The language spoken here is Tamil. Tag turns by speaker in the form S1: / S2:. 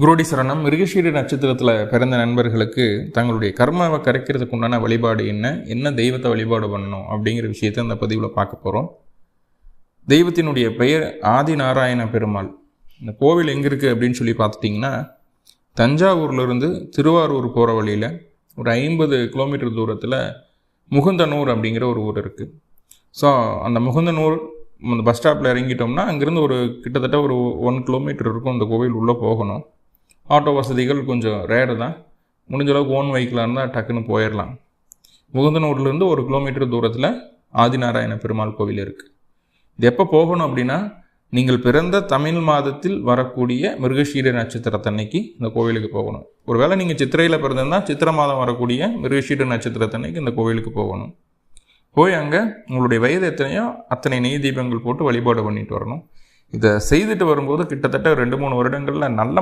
S1: குருடி சரணம். மிருகஷீர நட்சத்திரத்தில் பிறந்த நண்பர்களுக்கு தங்களுடைய கர்மாவை கரைக்கிறதுக்கு உண்டான வழிபாடு என்ன? என்ன தெய்வத்தை வழிபாடு பண்ணணும்? அப்படிங்கிற விஷயத்தை இந்த பதிவில் பார்க்க போகிறோம் தெய்வத்தினுடைய பெயர் ஆதி நாராயண பெருமாள். இந்த கோவில் எங்கே இருக்குது அப்படின்னு சொல்லி பார்த்துட்டிங்கன்னா தஞ்சாவூர்லேருந்து திருவாரூர் போகிற வழியில் ஒரு ஐம்பது கிலோமீட்டர் தூரத்தில் முகுந்தனூர் அப்படிங்கிற ஒரு ஊர் இருக்குது ஸோ அந்த முகுந்தனூர் அந்த பஸ் ஸ்டாப்பில் இறங்கிட்டோம்னா அங்கேருந்து ஒரு கிட்டத்தட்ட ஒரு ஒன் கிலோமீட்டர் இருக்கும் அந்த கோவில் உள்ளே போகணும். ஆட்டோ வசதிகள் கொஞ்சம் ரேரு தான். முடிஞ்சளவுக்கு ஓன் வெஹிக்கிளாக இருந்தால் டக்குன்னு போயிடலாம் முகுந்தனூர்லேருந்து ஒரு கிலோமீட்டர் தூரத்தில் ஆதிநாராயண பெருமாள் கோவில் இருக்குது இது எப்போ போகணும் அப்படின்னா நீங்கள் பிறந்த தமிழ் மாதத்தில் வரக்கூடிய மிருகஷீர நட்சத்திரத்தன்னைக்கு இந்த கோவிலுக்கு போகணும். ஒருவேளை நீங்கள் சித்திரையில் பிறந்திருந்தா சித்திர மாதம் வரக்கூடிய மிருகஷீர நட்சத்திரத்தன்னைக்கு இந்த கோவிலுக்கு போகணும். போய் அங்கே உங்களுடைய வயது எத்தனையோ அத்தனை நெய் தீபங்கள் போட்டு வழிபாடு பண்ணிட்டு வரணும். இதை செய்துட்டு வரும்போது கிட்டத்தட்ட ரெண்டு மூணு வருடங்களில் நல்ல